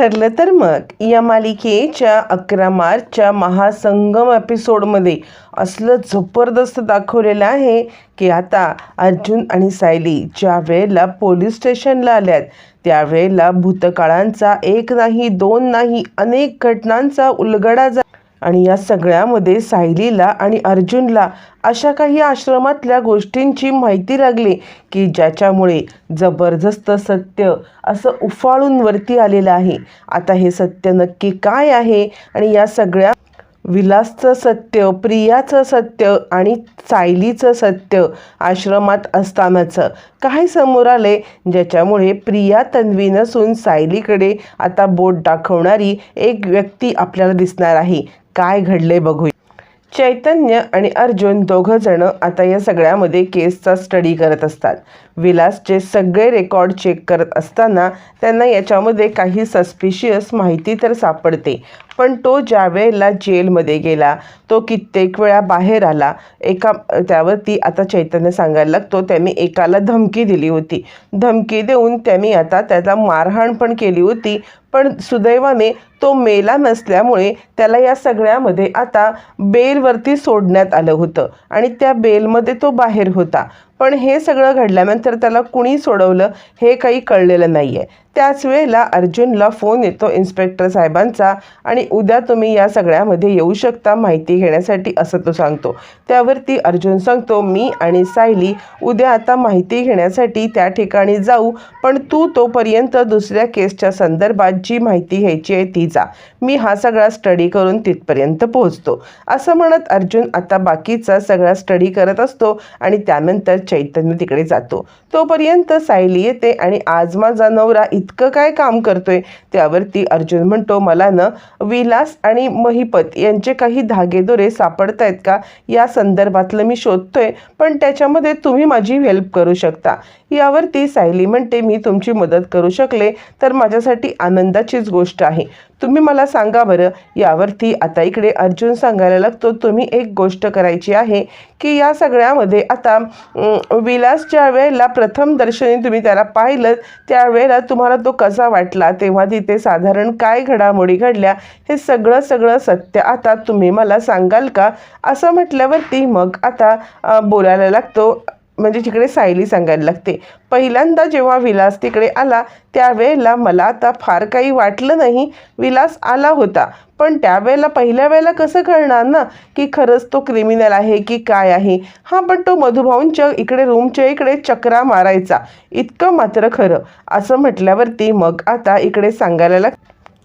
ठरलं तर मग. या मालिकेच्या अकरा मार्चच्या महासंगम एपिसोडमध्ये असलं जबरदस्त दाखवलेलं आहे की आता अर्जुन आणि सायली ज्या वेळेला पोलीस स्टेशनला आल्यात त्यावेळेला भूतकाळांचा एक नाही दोन नाही अनेक घटनांचा उलगडा जा आणि या सगळ्यामध्ये सायलीला आणि अर्जुनला अशा काही आश्रमातल्या गोष्टींची माहिती लागली की ज्याच्यामुळे जबरदस्त सत्य असं उफाळून वरती आलेलं आहे. आता हे सत्य नक्की काय आहे? आणि या सगळ्या विलासचं सत्य प्रियाचं सत्य आणि सायलीचं सत्य आश्रमात असतानाचं काय समोर आले ज्याच्यामुळे प्रिया तन्वी नसून सायलीकडे आता बोट दाखवणारी एक व्यक्ती आपल्याला दिसणार आहे. काय घडले बघूया चैतन्य आणि अर्जुन दोघं जण आता या सगळ्यामध्ये केसचा स्टडी करत असतात. विलासचे सगळे रेकॉर्ड चेक करत असताना त्यांना याच्यामध्ये काही सस्पिशियस माहिती तर सापडते. पण तो ज्या वेळेला जेलमध्ये गेला तो कित्येक वेळा बाहेर आला. एका त्यावरती आता चैतन्य सांगायला लागतो त्यांनी एकाला धमकी दिली होती. धमकी देऊन त्यांनी आता त्याचा मारहाण पण केली होती. पण सुदैवाने तो मेला नसल्यामुळे त्याला या सगळ्यामध्ये आता बेलवरती सोडण्यात आलं होतं आणि त्या बेलमध्ये तो बाहेर होता. पण हे सगळं घडल्यानंतर त्याला कुणी सोडवलं हे काही कळलेलं नाही आहे त्याच वेळेला अर्जुनला फोन येतो इन्स्पेक्टर साहेबांचा आणि उद्या तुम्ही या सगळ्यामध्ये येऊ शकता माहिती घेण्यासाठी असं तो सांगतो. त्यावरती अर्जुन सांगतो मी आणि सायली उद्या आता माहिती घेण्यासाठी त्या ठिकाणी जाऊ पण तू तोपर्यंत दुसऱ्या केसच्या संदर्भात जी माहिती घ्यायची आहे ती जा. मी हा सगळा स्टडी करून तिथपर्यंत पोहोचतो. असं म्हणत अर्जुन आता बाकीचा सगळा स्टडी करत असतो आणि त्यानंतर चैतन्य तिकडे जातो. तोपर्यंत सायली येते आणि आज माझा नवरा इतकं काय काम करतोय? त्यावरती अर्जुन म्हणतो मला ना विलास आणि महिपत यांचे काही धागेदोरे सापडत आहेत का? या संदर्भातलं मी शोधतोय पण त्याच्यामध्ये तुम्ही माझी हेल्प करू शकता. यावरती सायली म्हणते मी तुमची मदत करू शकले तर माझ्यासाठी आनंदाचीच गोष्ट आहे. तुम्ही मला सांगा बरं यावरती आता इकडे अर्जुन सांगायला लागतो तुम्ही एक गोष्ट करायची आहे की या सगळ्यामध्ये आता विलास ज्या वेळेला प्रथम दर्शनी तुम्ही त्याला पाहिलं त्यावेळेला तुम्हाला तो कसा वाटला? तेव्हा तिथे साधारण काय घडामोडी घडल्या? हे सगळं सगळं सत्य आता तुम्ही मला सांगाल का? असं म्हटल्यावरती मग आता बोलायला लागतो. म्हणजे तिकडे सायली सांगायला लागते पहिल्यांदा जेव्हा विलास तिकडे आला त्यावेळेला मला आता फार काही वाटलं नाही विलास आला होता. पण त्यावेळेला पहिल्या वेळेला कसं कळणार ना की खरंच तो क्रिमिनल आहे की काय आहे? हां पण तो मधुभाऊंच्या इकडे रूमच्या इकडे चक्रा मारायचा. इतकं मात्र खरं. असं म्हटल्यावरती मग आता इकडे सांगायला लाग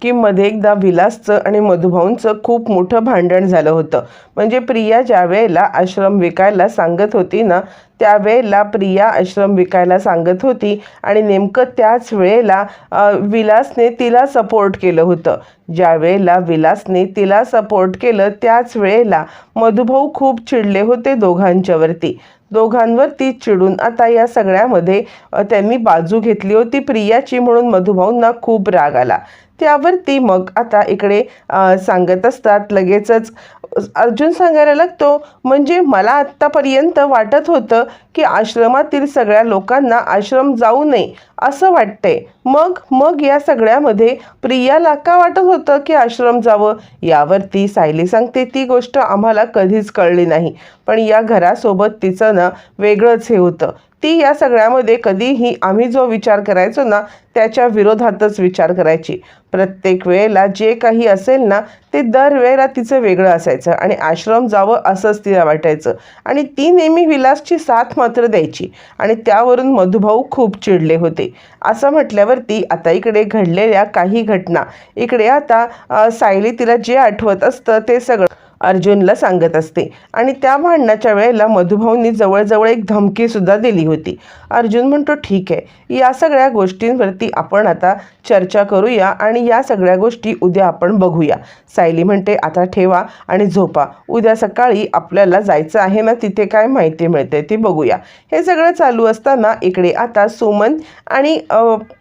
की मध्ये एकदा विलासचं आणि मधुभाऊंचं खूप मोठं भांडण झालं होतं. म्हणजे प्रिया ज्या वेळेला आश्रम विकायला सांगत होती ना त्यावेळेला प्रिया आश्रम विकायला सांगत होती आणि नेमकं त्याच वेळेला विलासने तिला सपोर्ट केलं होतं. ज्या वेळेला विलासने तिला सपोर्ट केलं त्याच वेळेला मधुभाऊ खूप चिडले होते दोघांच्यावरती. दोघांवरती चिडून आता या सगळ्यामध्ये त्यांनी बाजू घेतली होती प्रियाची म्हणून मधुभाऊंना खूप राग आला. त्यावरती मग आता इकडे सांगत असतात लगेचच अर्जुन सांगायला लागतो म्हणजे मला आत्तापर्यंत वाटत होतं की आश्रमातील सगळ्या लोकांना आश्रम जाऊ नये असं वाटतंय. मग मग या सगळ्यामध्ये प्रियाला का वाटत होतं की आश्रम जावं? यावरती सायली सांगते ती गोष्ट आम्हाला कधीच कळली नाही. पण या घरासोबत तिचं ना वेगळंच हे होतं. ती या सगळ्यामध्ये कधीही आम्ही जो विचार करायचो ना त्याच्या विरोधातच विचार करायची. प्रत्येक वेळेला जे काही असेल ना ते दरवेळेला तिचं वेगळं असायचं आणि आश्रम जावं असंच तिला वाटायचं. आणि ती नेहमी विलासची साथ मात्र द्यायची आणि त्यावरून मधुभाऊ खूप चिडले होते. असं म्हटल्यावरती आता इकडे घडलेल्या काही घटना. इकडे आता सायली तिला जे आठवत असतं ते सगळं अर्जुनला सांगत असते. आणि त्या भांडणाच्या वेळेला मधुभाऊंनी जवळजवळ एक धमकीसुद्धा दिली होती. अर्जुन म्हणतो ठीक आहे. या सगळ्या गोष्टींवरती आपण आता चर्चा करूया आणि या सगळ्या गोष्टी उद्या आपण बघूया. सायली म्हणते आता ठेवा आणि झोपा. उद्या सकाळी आपल्याला जायचं आहे ना तिथे काय माहिती मिळते ती बघूया. हे सगळं चालू असताना इकडे आता सुमन आणि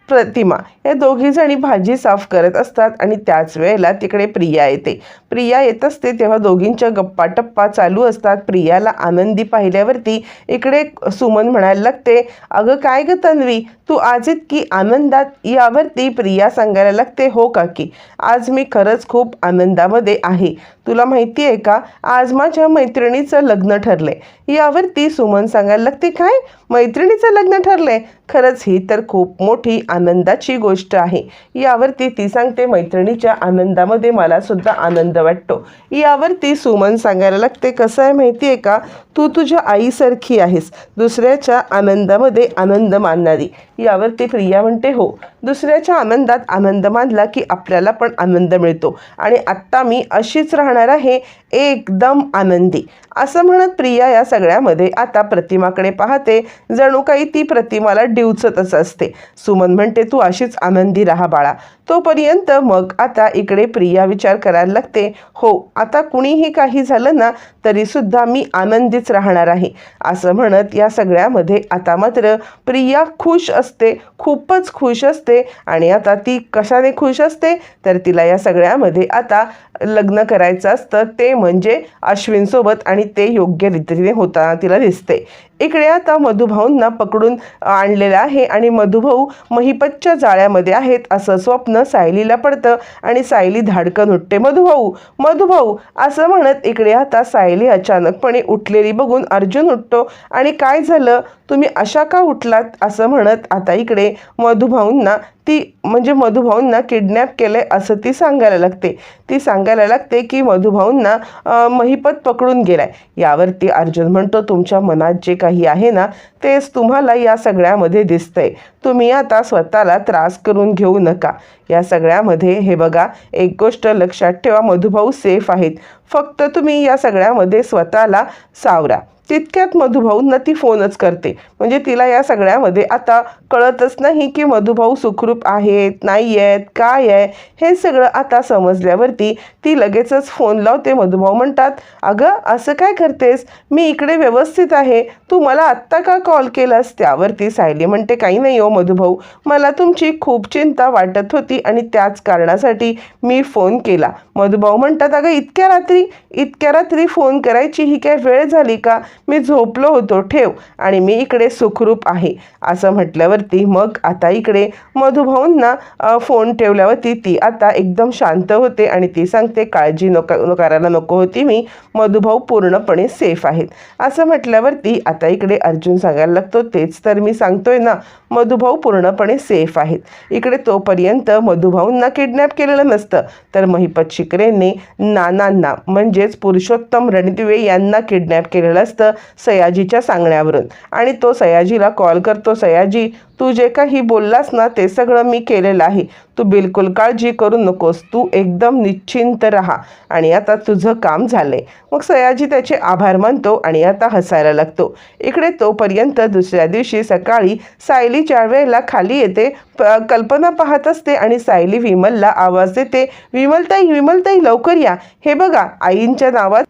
प्रतिमा. या दोघीजणी भाजी साफ करत असतात आणि त्याच वेळेला तिकडे प्रिया येते. प्रिया येत असते तेव्हा दोघींच्या गप्पा टप्पा चालू असतात. प्रियाला आनंदी पाहिल्यावरती इकडे सुमन म्हणायला लागते अगं काय ग तन्वी? तू आज इतकी आनंदात यावरती प्रिया सांगायला लागते हो काकी. आज मी खरंच खूप आनंदामध्ये आहे. तुला माहिती आहे का? आज माझ्या मैत्रिणीचं लग्न ठरले यावरती सुमन सांगायला लागते काय? मैत्रिणीचं लग्न ठरलंय. खरंच ही तर खूप मोठी आनंदाची गोष्ट आहे. यावरती ती सांगते मैत्रिणीच्या आनंदामध्ये मला सुद्धा आनंद वाटतो. यावरती सुमन सांगायला लागते कसं आहे माहिती आहे का? तू तुझ्या आईसारखी आहेस. दुसऱ्याच्या आनंदामध्ये आनंद मानणारी. यावरती प्रिया म्हणते हो. दुसऱ्याच्या आनंदात आनंद मानला की आपल्याला पण आनंद मिळतो. आणि आत्ता मी अशीच राहणार आहे एकदम आनंदी. असं म्हणत प्रिया या सगळ्यामध्ये आता प्रतिमाकडे पाहते. जणू काही ती प्रतिमाला डिवचतच असते. सुमन म्हणते तू अशीच आनंदी राहा बाळा. तोपर्यंत मग आता इकडे प्रिया विचार करायला लागते हो आता कुणीही काही झालं ना तरीसुद्धा मी आनंदीच राहणार आहे. असं म्हणत या सगळ्यामध्ये आता मात्र प्रिया खुश असते खूपच खुश असते आणि आता ती कशाने खुश असते? तर तिला या सगळ्यामध्ये आता लग्न करायचं असतं ते म्हणजे अश्विनसोबत आणि ते योग्य रीतीने होताना तिला दिसते. इकडे आता मधुभाऊंना पकडून आणलेलं आहे आणि मधुभाऊ महिपतच्या जाळ्यामध्ये आहेत असं स्वप्न सायलीला पडतं आणि सायली धाडकन उठते मधुभाऊ मधुभाऊ असं म्हणत इकडे आता सायली अचानकपणे उठलेली बघून अर्जुन उठतो आणि काय झालं? तुम्ही अशा का उठलात? असं म्हणत आता इकडे मधुभाऊंना ती म्हणजे मधुभाऊंना किडनॅप केलं आहे असं ती सांगायला लागते. ती सांगायला लागते की मधुभाऊंना महिपत पकडून गेलाय. यावरती अर्जुन म्हणतो तुमच्या मनात जे काही आहे ना तेच तुम्हाला या सगळ्यामध्ये दिसतंय. तुम्ही आता स्वतःला त्रास करून घेऊ नका. या सगळ्यामध्ये हे बघा एक गोष्ट लक्षात ठेवा मधुभाऊ सेफ आहेत. फक्त तुम्ही या सगळ्यामध्ये स्वतःला सावरा. तितक्यात मधुभाऊंना ती फोनच करते. म्हणजे तिला या सगळ्यामध्ये आता कळतच नाही की मधुभाऊ सुखरूप आहेत नाही आहेत काय आहे? हे सगळं आता समजल्यावरती ती लगेचच फोन लावते. मधुभाऊ म्हणतात अगं असं काय करतेस? मी इकडे व्यवस्थित आहे. तू मला आत्ता का कॉल केलास? त्यावरती सायली म्हणते काही नाही हो मधुभाऊ मला तुमची खूप चिंता वाटत होती आणि त्याच कारणासाठी मी फोन केला. मधुभाऊ म्हणतात अगं इतक्या रात्री इतक्या रात्री फोन करायची ही काय वेळ झाली का? मी झोपलो होतो ठेव. आणि मी इकडे सुखरूप आहे. असं म्हटल्यावरती मग आता इकडे मधुभाऊंना फोन ठेवल्यावरती ती आता एकदम शांत होते आणि ती सांगते काळजी नका करायला नको होती मी. मधुभाऊ पूर्णपणे सेफ आहेत. असं म्हटल्यावरती आता इकडे अर्जुन सांगायला लागतो तेच तर मी सांगतोय ना. मधुभाऊ पूर्णपणे सेफ आहेत. इकडे तोपर्यंत मधुभाऊंना किडनॅप केलेलं नसतं. तर महिपत शिकरेंनी नानांना म्हणजेच पुरुषोत्तम रणदिवे यांना किडनॅप केलेलं असतं सयाजीच्या सांगण्यावरून. आणि तो सयाजीला कॉल करतो सयाजी तू जे काही बोललास ना ते सगळं मी केलेलं आहे. तू बिलकुल काळजी करू नकोस. तू एकदम निश्चिंत राहा. आणि आता तुझं काम झालंय. मग सयाजी त्याचे आभार मानतो आणि आता हसायला लागतो. इकडे तोपर्यंत दुसऱ्या दिवशी सकाळी सायलीच्या वेळेला खाली येते. प- कल्पना पाहत असते आणि सायली विमलला आवाज देते विमलताई विमलताई लवकर या. हे बघा आईंच्या नावात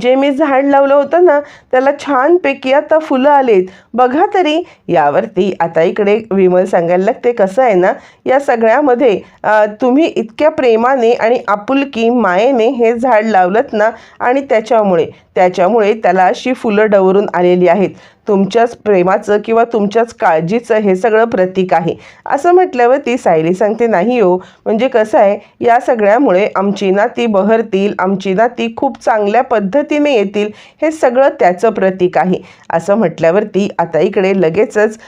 जे मी झाड लावलं होतं ना त्याला छानपैकी आता फुलं आलीत. बघा तरी यावरती आता इकडे विमल सांगायला लागते कसं आहे ना या सगळ्यामध्ये तुम्ही इतक्या प्रेमाने आणि आपुलकी मायेने हे झाड लावलं ना आणि त्याच्यामुळे त्याच्यामुळे त्याला अशी फुलं डवरून आलेली आहेत. तुमच्याच प्रेमाचं किंवा तुमच्याच काळजीचं हे सगळं प्रतीक आहे. असं म्हटल्यावर ती सायली सांगते नाही हो. म्हणजे कसं आहे या सगळ्यामुळे आमची नाती बहरतील आमची नाती खूप चांगल्या पद्धतीने येतील हे सगळं त्याचं प्रतीक आहे. असं म्हटल्यावरती आता इकडे लगेचच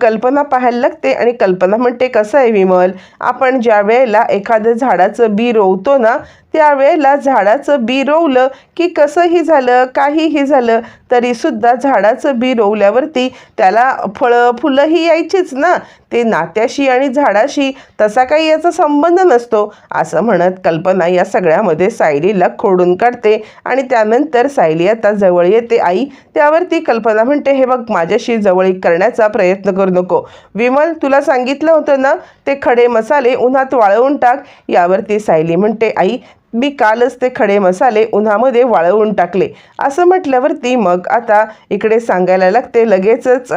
कल्पना पाहायला लागते आणि कल्पना म्हणते कसं आहे विमल? आपण ज्या वेळेला एखादं झाडाचं बी रोवतो ना त्यावेळेला झाडाचं बी रोवलं की कसंही झालं? काहीही झालं तरीसुद्धा झाडाचं बी डोवल्यावरती त्याला फळं फुलंही यायचीच ना. ते नात्याशी आणि झाडाशी तसा काही याचा संबंध नसतो असं म्हणत कल्पना या सगळ्यामध्ये सायलीला खोडून काढते आणि त्यानंतर सायली आता जवळ येते. आई त्यावरती कल्पना म्हणते हे बघ माझ्याशी जवळीक करण्याचा प्रयत्न करू नको. विमल तुला सांगितलं होतं ना ते खडे मसाले उन्हात वाळवून टाक. यावरती सायली म्हणते आई मी कालच ते खडे मसाले उन्हामध्ये वाळवून टाकले. असं म्हटल्यावरती मग आता इकडे सांगायला लागते लगेचच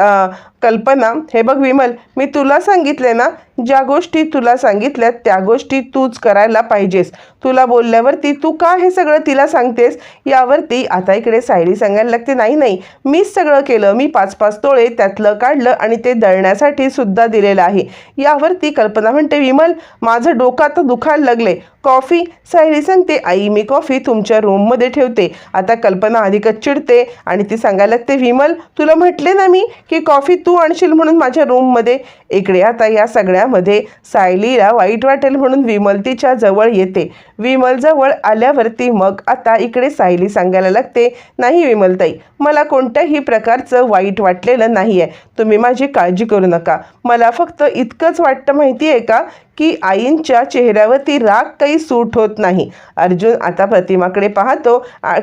कल्पना हे बघ विमल मी तुला सांगितले ना ज्या गोष्टी तुला सांगितल्या त्या गोष्टी तूच करायला पाहिजेस. तुला बोलल्यावरती तू का हे सगळं तिला सांगतेस? यावरती आता इकडे सायली सांगायला लागते नाही नाही मीच सगळं केलं. मी पाच पाच तोळे त्यातलं काढलं आणि ते दळण्यासाठी सुद्धा दिलेलं आहे. यावरती कल्पना म्हणते विमल माझं डोकं आता दुखायला लागले कॉफी? सायली सांगते आई मी कॉफी तुमच्या रूममध्ये ठेवते. आता कल्पना अधिकच चिडते आणि ती सांगायला लागते विमल तुला म्हटले ना मी की कॉफी तू आणशील म्हणून माझ्या रूममध्ये इकडे आता या सगळ्यामध्ये सायलीला वाईट वाटेल म्हणून विमल तिच्या जवळ येते. विमल जवळ आल्यावरती मग आता इकडे सायली सांगायला लागते नाही विमलताई मला कोणत्याही प्रकारचं वाईट वाटलेलं नाही आहे तुम्ही माझी काळजी करू नका. मला फक्त इतकंच वाटतं माहिती आहे का की आईंच्या चेहऱ्यावरती राग काही सूट होत नाही. अर्जुन आता प्रतिमाकडे पाहतो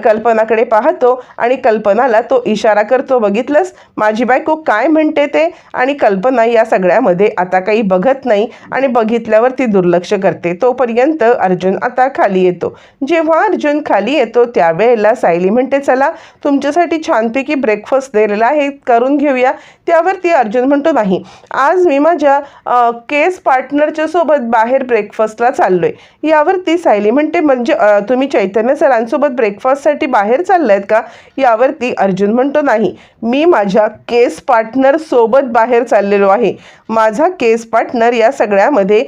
कल्पनाकडे पाहतो आणि कल्पनाला तो इशारा करतो बघितलंस? माझी बायको काय म्हणते ते? आणि कल्पना या सगळ्यामध्ये आता काही बघत नाही आणि बघितल्यावर ती दुर्लक्ष करते. तोपर्यंत अर्जुन आता खाली येतो. जेव्हा अर्जुन खाली येतो त्यावेळेला सायली म्हणते चला तुमच्यासाठी छानपैकी ब्रेकफास्ट दिलेला आहे करून घेऊया. त्यावरती अर्जुन म्हणतो नाही. आज मी माझ्या केस पार्टनरच्या सोबत बाहेर ब्रेकफास्टला चाललोय. यावरती सायली म्हणते म्हणजे तुम्ही चैतन्य सरांसोबत ब्रेकफास्टसाठी बाहेर चाललायत का? यावरती अर्जुन म्हणतो नाही. मी माझ्या केस पार्टनर सोबत बाहेर चाललेलो आहे. माझा केस पार्टनर या सगळ्यामध्ये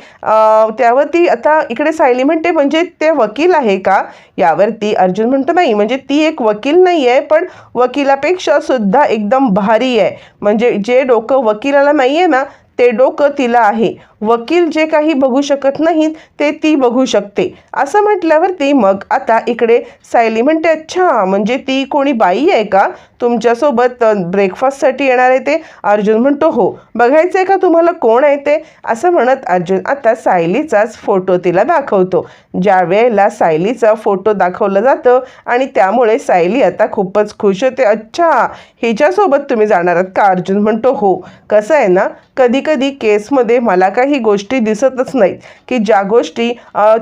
त्यावरती आता इकडे सायली म्हणते म्हणजे ते वकील आहे का? यावरती अर्जुन म्हणतो नाही. म्हणजे ती एक वकील नाही आहे पण वकिलापेक्षा सुद्धा एकदम भारी आहे. म्हणजे जे डोकं वकिलाला नाही आहे ना ते डोकं तिला आहे. वकील जे काही बघू शकत नाहीत ते ती बघू शकते. असं म्हटल्यावरती मग आता इकडे सायली म्हणते अच्छा म्हणजे ती कोणी बाई आहे का? तुमच्यासोबत ब्रेकफास्टसाठी येणार आहे ते? अर्जुन म्हणतो हो. बघायचं आहे का तुम्हाला कोण आहे ते? असं म्हणत अर्जुन आता सायलीचाच फोटो तिला दाखवतो. ज्या वेळेला सायलीचा फोटो दाखवलं जातं आणि त्यामुळे सायली आता खूपच खुश होते. अच्छा हिच्यासोबत तुम्ही जाणार आहात का? अर्जुन म्हणतो हो. कसं आहे ना कधी कधी केसमध्ये मला काही गोष्टी दिसतच नाहीत की ज्या गोष्टी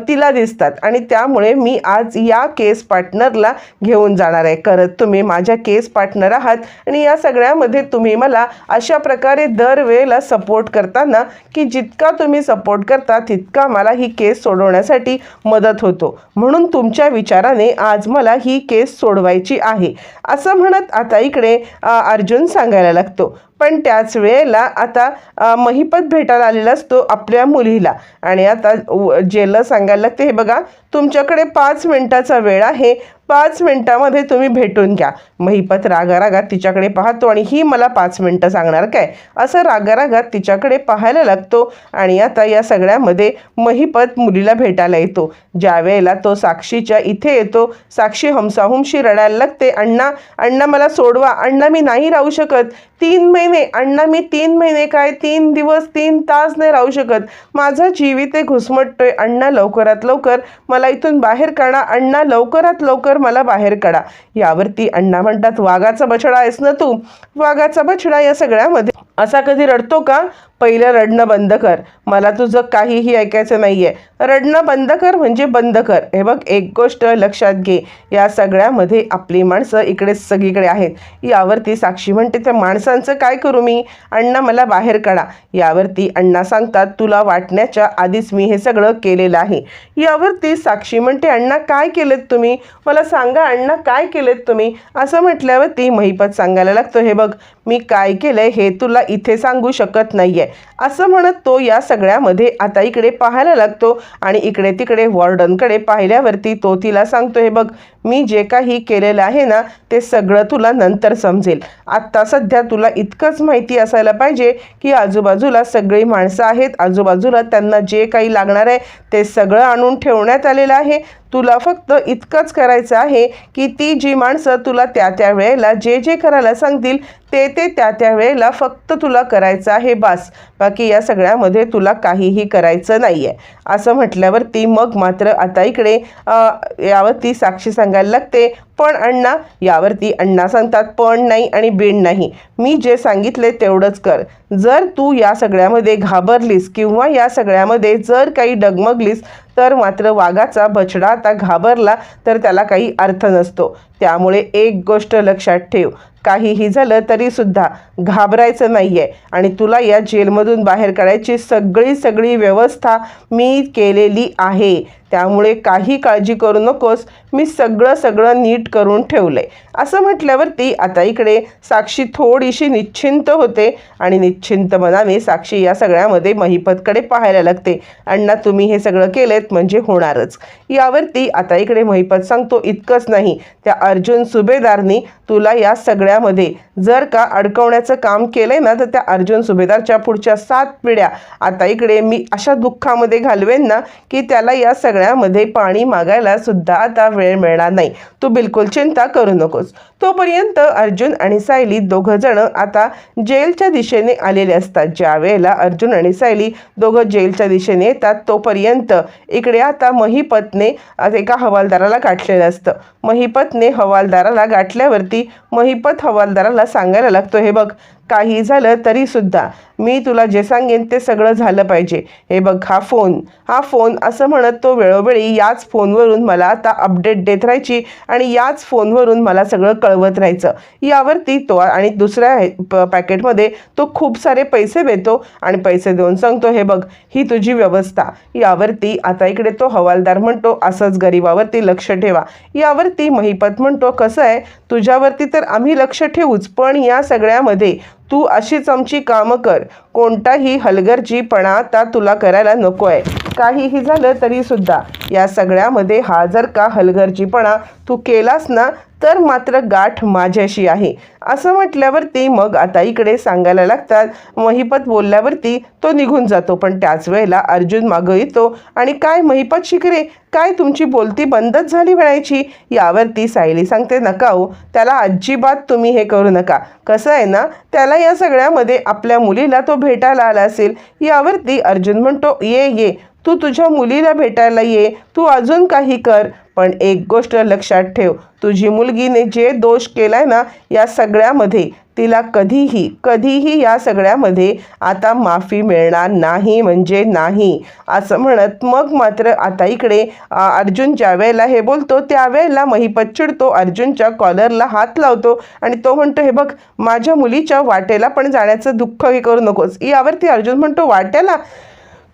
तिला दिसतात. आणि त्यामुळे मी आज या केस पार्टनरला घेऊन जाणार आहे. करत तुम्ही माझ्या केस पार्टनर आहात आणि या सगळ्यामध्ये तुम्ही मला अशा प्रकारे दरवेळेला सपोर्ट करताना की जितका तुम्ही सपोर्ट करता तितका मला ही केस सोडवण्यासाठी मदत होतो. म्हणून तुमच्या विचाराने आज मला ही केस सोडवायची आहे. असं म्हणत आता इकडे अर्जुन सांगायला लागतो. पण त्याच वेळेला आता महिपत भेटायला आलेला असतो आपल्या मुलीला. आणि आता जेल जेलला सांगायला लागते हे बघा तुमच्याकडे पाच मिनिटाचा वेळ आहे. पाच मिनटामध्ये तुम्ही भेटून घ्या. महिपत रागारागात तिच्याकडे पाहतो आणि ही मला पाच मिनटं सांगणार काय? असं रागारागात तिच्याकडे पाहायला लागतो आणि आता या सगळ्यामध्ये महिपत मुलीला भेटायला येतो. ज्या वेळेला तो साक्षीच्या इथे येतो साक्षी हमसाहुमशी रडायला लागते अण्णा अण्णा मला सोडवा अण्णा मी नाही राहू शकत. तीन महिने अण्णा मी तीन महिने काय तीन दिवस तीन तास नाही राहू शकत. माझं जीवित आहे घुसमटतोय. अण्णा लवकरात लवकर मला इथून बाहेर काढा. अण्णा लवकरात लवकर मला बाहेर काढा. यावरती अण्णा म्हणतात वाघाचा बछडा आहेस ना तू? वाघाचा बछडा या सगळ्यामध्ये असा कधी रडतो का? पहिलं रडणं बंद कर. मला तुझं काहीही ऐकायचं नाही आहे रडणं बंद कर म्हणजे बंद कर. हे बघ एक गोष्ट लक्षात घे. या सगळ्यामध्ये आपली माणसं इकडे सगळीकडे आहेत. यावरती साक्षी म्हणते त्या माणसांचं काय करू मी? अण्णा मला बाहेर काढा. यावरती अण्णा सांगतात तुला वाटण्याच्या आधीच मी हे सगळं केलेलं आहे. यावरती साक्षी म्हणते अण्णा काय केलेत तुम्ही? मला सांगा अण्णा काय केलेत तुम्ही? असं म्हटल्यावरती महिपत सांगायला लागतो हे बघ मी काय केलंय हे तुला इथे सांगू शकत नाहीये. असं म्हणत तो या सगळ्यामध्ये आता इकडे पाहायला लागतो आणि इकडे तिकडे वॉर्डनकडे पाहिल्यावरती तो तिला सांगतो हे बघ मी जे काही केलेलं आहे ना ते सगळं तुला नंतर समजेल. आत्ता सध्या तुला इतकंच माहिती असायला पाहिजे की आजूबाजूला सगळी माणसं आहेत आजूबाजूला त्यांना जे काही लागणार आहे ते सगळं आणून ठेवण्यात आलेलं आहे. तुला फक्त इतकंच करायचं आहे की ती जी माणसं तुला त्या त्या वेळेला जे जे करायला सांगतील ते ते त्या त्या वेळेला फक्त तुला करायचं आहे बास. बाकी या सगळ्यामध्ये तुला काहीही करायचं नाही आहे असं म्हटल्यावरती मग मात्र आता इकडे यावर यावरती साक्षी सांगायला लागते. पण अण्णा यावरती अण्णा सांगतात पण नाही आणि बिण नाही. मी जे सांगितले तेवढंच कर. जर तू या सगळ्यामध्ये घाबरलीस किंवा या सगळ्यामध्ये जर काही डगमगलीस तर मात्र वाघाचा बछडा आता घाबरला तर त्याला काही अर्थ नसतो. त्यामुळे एक गोष्ट लक्षात ठेव. काहीही झालं तरीसुद्धा घाबरायचं नाही आहे आणि तुला या जेलमधून बाहेर काढायची सगळी सगळी व्यवस्था मी केलेली आहे. त्यामुळे काही काळजी करू नकोस. मी सगळं सगळं नीट करून ठेवलं आहे असं म्हटल्यावरती आता इकडे साक्षी थोडीशी निश्चिंत होते आणि निश्चिंत मनाने साक्षी या सगळ्यामध्ये महिपतकडे पाहायला लागते. अण्णा तुम्ही हे सगळं केलेत म्हणजे होणारच. यावरती आता इकडे महिपत सांगतो इतकंच नाही. त्या अर्जुन सुभेदारनी तुला या सगळ्यामध्ये जर का अडकवण्याचं काम केलंय ना तर त्या अर्जुन सुभेदारच्या पुढच्या सात पिढ्या. आता इकडे मी अशा दुःखामध्ये घालवेन ना की त्याला या सगळ्या सगळ्यामध्ये पाणी मागायला सुद्धा आता वेळ मिळणार नाही. तू बिलकुल चिंता करू नकोस. तोपर्यंत अर्जुन आणि सायली दोघं जण आता जेलच्या दिशेने आलेले असतात. ज्या वेळेला अर्जुन आणि सायली दोघं जेलच्या दिशेने येतात तोपर्यंत इकडे आता महिपतने एका हवालदाराला गाठलेलं असतं. महिपतने हवालदाराला गाठल्यावरती महिपत हवालदाराला सांगायला लागतो हे बघ काही झालं तरीसुद्धा मी तुला जे सांगेन ते सगळं झालं पाहिजे. हे बघ हा फोन हा फोन असं म्हणत तो वेळोवेळी याच फोनवरून मला आता अपडेट देत राहायची आणि याच फोनवरून मला सगळं कळवत राहायचं. यावरती तो आणि दुसऱ्या प- पॅकेटमध्ये तो खूप सारे पैसे देतो आणि पैसे देऊन सांगतो हे बघ ही तुझी व्यवस्था. यावरती आता इकडे तो हवालदार म्हणतो असंच गरिबावरती लक्ष ठेवा. यावरती महिपत म्हणतो कसं आहे? तुझ्यावरती तर आम्ही लक्ष ठेवूच पण या सगळ्यामध्ये तू अशीच आमची कामं कर. कोणताही हलगर्जीपणा आता तुला करायला नको आहे काहीही झालं तरीसुद्धा या सगळ्यामध्ये हा जर का हलगर्जीपणा तू केलास ना तर मात्र गाठ माझ्याशी आहे. असं म्हटल्यावरती मग आता इकडे सांगायला लागतात. महिपत बोलल्यावरती तो निघून जातो पण त्याच वेळेला अर्जुन मागं येतो आणि काय महिपत शिकरे काय तुमची बोलती बंदच झाली म्हणायची? यावरती सायली सांगते नका हो त्याला अजिबात तुम्ही हे करू नका. कसं आहे ना त्याला या सगळ्यामध्ये आपल्या मुलीला तो भेटायला आला असेल यावरती अर्जुन म्हणतो ये ये तू तुझ्या मुलीला भेटायला ये तू अजून काही कर पण एक गोष्ट लक्षात ठेव तुझी मुलगीने जे दोष केलाय ना या सगळ्यामध्ये तिला कधीही कधीही या सगळ्यामध्ये आता माफी मिळणार नाही म्हणजे नाही असं म्हणत मग मात्र आता इकडे अर्जुन ज्या वेळेला हे बोलतो त्यावेळेला महिपत चिडतो अर्जुनच्या कॉलरला हात लावतो आणि तो म्हणतो हे बघ माझ्या मुलीच्या वाटेला पण जाण्याचं दुःख हे करू नकोस. यावरती अर्जुन म्हणतो वाट्याला?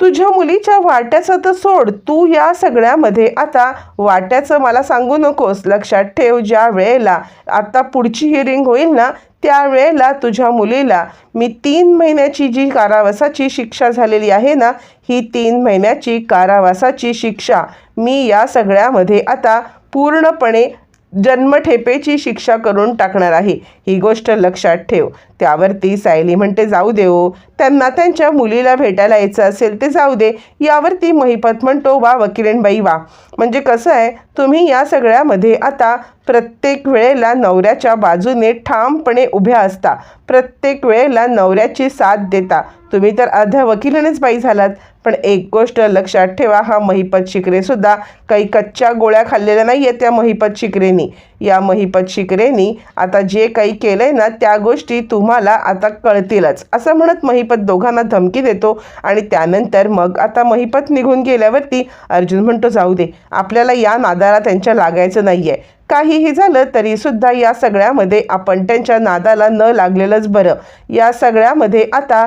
तुझ्या मुलीच्या वाट्याचं तर सोड तू या सगळ्यामध्ये आता वाट्याचं मला सांगू नकोस. लक्षात ठेव ज्या वेळेला आता पुढची हिअरिंग होईल ना त्यावेळेला तुझ्या मुलीला मी तीन महिन्याची जी कारावासाची शिक्षा झालेली आहे ना ही तीन महिन्याची कारावासाची शिक्षा मी या सगळ्यामध्ये आता पूर्णपणे जन्मठेपेची शिक्षा करून टाकणार आहे. ही गोष्ट लक्षात ठेव. त्यावरती सायली म्हणते जाऊ देऊ त्यांना त्यांच्या मुलीला भेटायला यायचं असेल ते जाऊ दे. यावरती महिपत म्हणतो वा वकिलेनबाई वा. म्हणजे कसं आहे तुम्ही या सगळ्यामध्ये आता प्रत्येक वेळेला नवऱ्याच्या बाजूने ठामपणे उभ्या असता. प्रत्येक वेळेला नवऱ्याची साथ देता. तुम्ही तर अर्ध्या वकिलानेच बाई झालात. पण एक गोष्ट लक्षात ठेवा हा महिपत शिकरेसुद्धा काही कच्च्या गोळ्या खाल्लेल्या नाही आहेत त्या महिपत शिकरेनी. या महिपत शिकरेनी आता जे काही केलं आहे ना त्या गोष्टी तुम्हाला आता कळतीलच. असं म्हणत महिपत दोघांना धमकी देतो आणि त्यानंतर मग आता महिपत निघून गेल्यावरती अर्जुन म्हणतो जाऊ दे आपल्याला या नादाला त्यांच्या लागायचं नाही आहे काहीही झालं तरीसुद्धा या सगळ्यामध्ये आपण त्यांच्या नादाला न लागलेलंच बरं. या सगळ्यामध्ये आता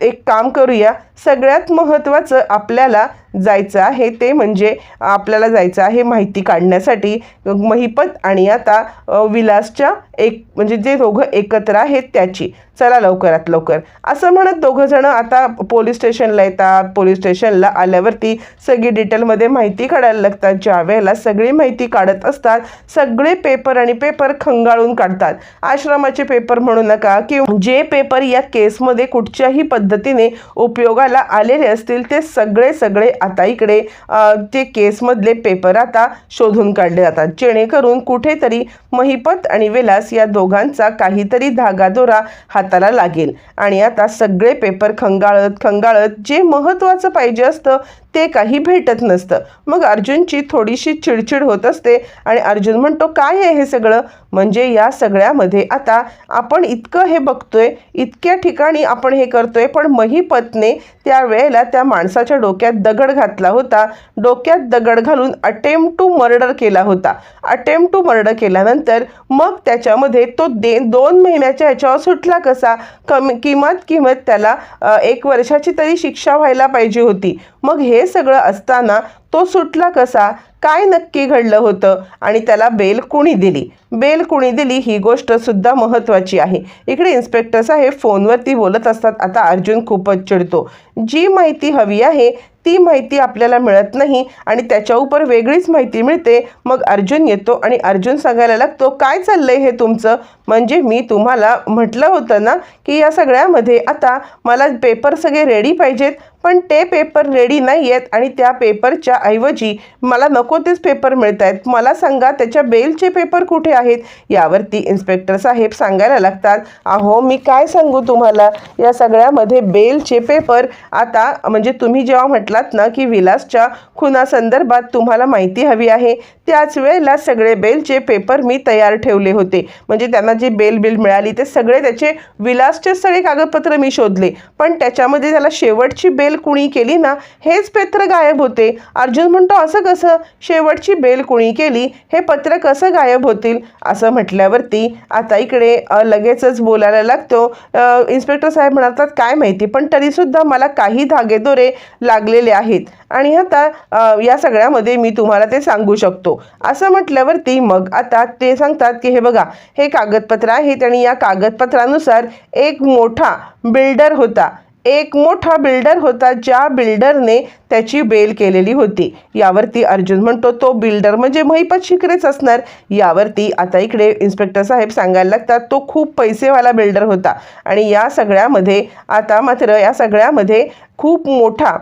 एक काम करूया. सगळ्यात महत्त्वाचं आपल्याला जायचं आहे ते म्हणजे आपल्याला जायचं आहे माहिती काढण्यासाठी. महिपत आणि आता विलासच्या एक म्हणजे जे दोघं एकत्र आहेत त्याची. चला लवकरात लवकर. असं म्हणत दोघं जणं आता पोलीस स्टेशनला येतात. पोलीस स्टेशनला आल्यावरती सगळी डिटेलमध्ये माहिती काढायला लागतात. ज्या वेळेला सगळी माहिती काढत असतात सगळे पेपर आणि पेपर खंगाळून काढतात. आश्रमाचे पेपर म्हणू नका किंवा जे पेपर या केसमध्ये कुठच्याही पद्धतीने उपयोगाला आलेले असतील ते सगळे सगळे आता इकडे ते केसमधले पेपर आता शोधून काढले जातात. जेणेकरून कुठेतरी महिपत आणि विलास या दोघांचा काहीतरी धागादोरा हाताला लागेल. आणि आता सगळे पेपर खंगाळत खंगाळत जे महत्त्वाचं पाहिजे असतं ते काही भेटत नसतं. मग अर्जुनची थोडीशी चिडचिड होत असते आणि अर्जुन म्हणतो काय आहे हे सगळं? म्हणजे या सगळ्यामध्ये आता आपण इतकं हे बघतोय इतक्या ठिकाणी आपण हे करतोय पण महिपतने त्या वेळेला त्या माणसाच्या डोक्यात दगड घातला होता. डोक्यात दगड घालून अटेम्प टू मर्डर केला होता. अटेम्प टू मर्डर केल्यानंतर मग त्याच्यामध्ये तो दे दोन महिन्याच्या ह्याच्यावर सुटला कसा? कमी किंमत किंमत त्याला एक वर्षाची तरी शिक्षा व्हायला पाहिजे होती. मग हे सगळं असताना तो सुटला कसा? काय नक्की घडलं होतं? आणि त्याला बेल कुणी दिली? बेल कुणी दिली ही गोष्ट सुद्धा महत्त्वाची आहे. इकडे इन्स्पेक्टर साहेब फोनवरती बोलत असतात. आता अर्जुन खूपच चिडतो. जी माहिती हवी आहे ती माहिती आपल्याला मिळत नाही आणि त्याच्या उपर वेगळीच माहिती मिळते. मग अर्जुन येतो आणि अर्जुन सांगायला लागतो काय चाललंय हे तुमचं? म्हणजे मी तुम्हाला म्हटलं होतं ना की या सगळ्यामध्ये आता मला पेपर सगळे रेडी पाहिजेत. पण ते पेपर रेडी नाही आहेत आणि त्या पेपरच्या ऐवजी मला नको तेच पेपर मिळत आहेत मला सांगा त्याच्या बेलचे पेपर कुठे आहेत? यावरती इन्स्पेक्टर साहेब सांगायला लागतात अहो मी काय सांगू तुम्हाला? या सगळ्यामध्ये बेलचे पेपर आता म्हणजे तुम्ही जेव्हा म्हटलात ना की विलासच्या खुनासंदर्भात तुम्हाला माहिती हवी आहे त्याच वेळेला सगळे बेलचे पेपर मी तयार ठेवले होते. म्हणजे त्यांना जी बेल बिल मिळाली ते सगळे त्याचे विलासचे सगळे कागदपत्र मी शोधले. पण त्याच्यामध्ये त्याला शेवटची बेल कुणी केली ना हेच पत्र गायब होते. अर्जुन म्हणतो असं कसं? शेवटची बेल कुणी केली? हे पत्र कसं गायब होतील? असं म्हटल्यावरती आता इकडे लगेचच बोलायला लागतो. इन्स्पेक्टर साहेब म्हणतात काय माहिती पण तरीसुद्धा मला काही धागेदोरे लागलेले आहेत. आणि आता या सगळ्यामध्ये मी तुम्हाला ते सांगू शकतो. असं म्हटल्यावरती मग आता ते सांगतात की हे बघा हे कागदपत्र आहेत आणि या कागदपत्रानुसार एक मोठा बिल्डर होता. एक मोठा बिल्डर होता ज्या बिल्डरने त्याची बेल केलेली होती. यावरती अर्जुन म्हणतो तो बिल्डर म्हणजे महिपत शिकरेच असणार. यावरती आता इकडे इन्स्पेक्टर साहेब सांगायला लागतात तो खूप पैसेवाला बिल्डर होता. आणि या सगळ्यामध्ये आता मात्र या सगळ्यामध्ये खूप मोठा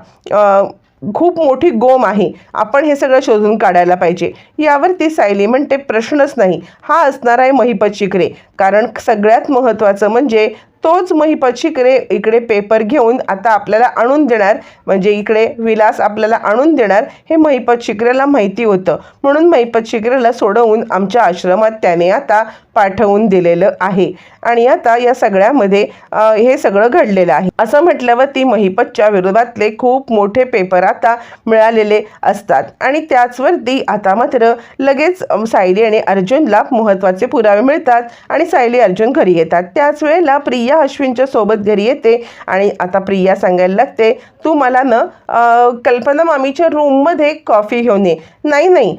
खूप मोठी गोम आहे. आपण हे सगळं शोधून काढायला पाहिजे. यावरती सायली म्हणते प्रश्नच नाही. हा असणार आहे महिपत शिकरे. कारण सगळ्यात महत्त्वाचं म्हणजे तोच महिपत शिकरे इकडे पेपर घेऊन आता आपल्याला आणून देणार. म्हणजे इकडे विलास आपल्याला आणून देणार. हे महिपत शिकरेला माहिती होतं. म्हणून महिपत शिकरेला सोडवून आमच्या आश्रमात त्याने आता पाठवून दिलेलं आहे. आणि आता या सगळ्यामध्ये हे सगळं घडलेलं आहे. असं म्हटल्यावर ती महिपतच्या विरोधातले खूप मोठे पेपर आता मिळालेले असतात. आणि त्याचवरती आता मात्र लगेच सायली आणि अर्जुनला महत्त्वाचे पुरावे मिळतात आणि सायली अर्जुन घरी येतात. त्याच वेळेला प्रिया अश्विनच्या सोबत घरी येते आणि आता प्रिया सांगायला लागते तू मला ना कल्पना मामीच्या रूममध्ये कॉफी घेऊन ये. नाही नाही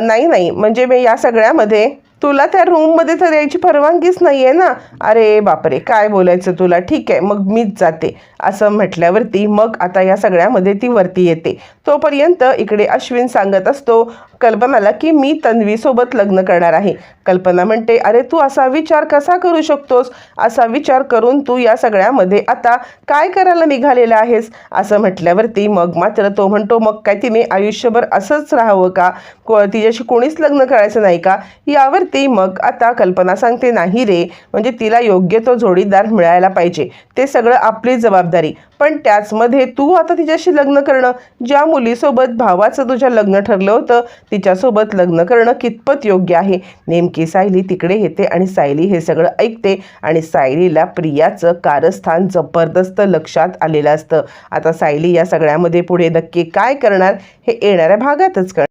नाही नाही. म्हणजे मी या सगळ्यामध्ये तुला त्या रूममध्ये तर यायची परवानगीच नाही आहे ना? अरे बापरे काय बोलायचं तुला? ठीक आहे मग मीच जाते. असं म्हटल्यावरती मग आता या सगळ्यामध्ये ती वरती येते. तोपर्यंत इकडे अश्विन सांगत असतो कल्पनाला की मी तन्वीसोबत लग्न करणार आहे. कल्पना म्हणते अरे तू असा विचार कसा करू शकतोस? असा विचार करून तू या सगळ्यामध्ये आता काय करायला निघालेला आहेस? असं म्हटल्यावरती मग मात्र तो म्हणतो मग काय तिने आयुष्यभर असंच राहावं का? को तिच्याशी कोणीच लग्न करायचं नाही का? ती मग आता कल्पना सांगते नाही रे म्हणजे तिला योग्य तो जोडीदार मिळायला पाहिजे. ते सगळं आपली जबाबदारी. पण त्याचमध्ये तू आता तिच्याशी लग्न करणं ज्या मुलीसोबत भावाचं तुझ्या लग्न ठरलं होतं तिच्यासोबत लग्न करणं कितपत योग्य आहे? नेमकी सायली तिकडे येते आणि सायली हे सगळं ऐकते आणि सायलीला प्रियाचं कारस्थान जबरदस्त लक्षात आलेलं असतं. आता सायली या सगळ्यामध्ये पुढे नक्की काय करणार हे येणाऱ्या भागातच कळणार.